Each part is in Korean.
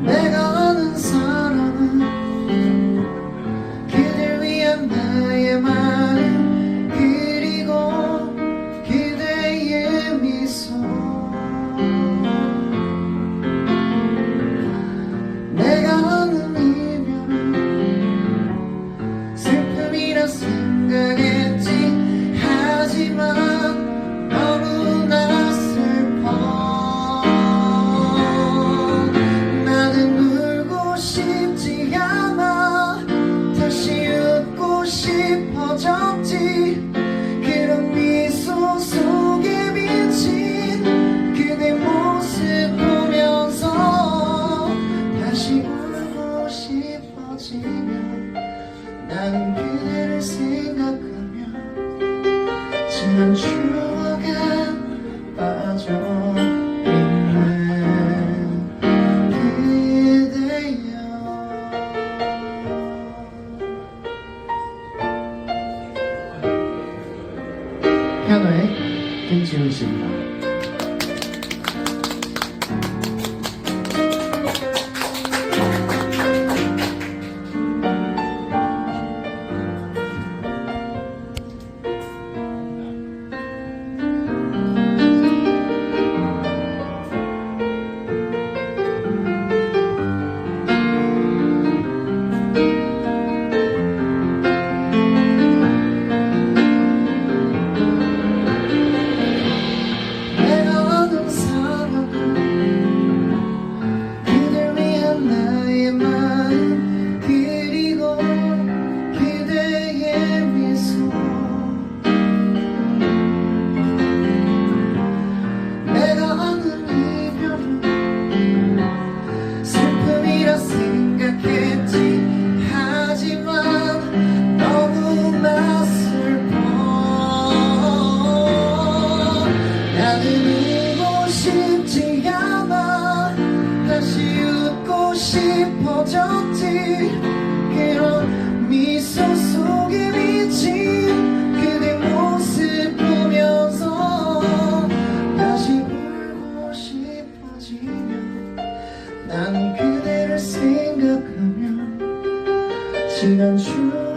Mega. 싶어졌지. 그런 미소 속에 비친 그대 모습 보면서 다시 울고 싶어지면 나는 그대를 생각하며 지난 추억 김지훈 씨입니다. 싶어졌지. 그런 미소 속에 비친 그대 모습 보면서 다시 울고 싶어지면 난 그대를 생각하며 지난 추억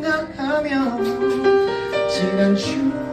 생각하며 지난 추억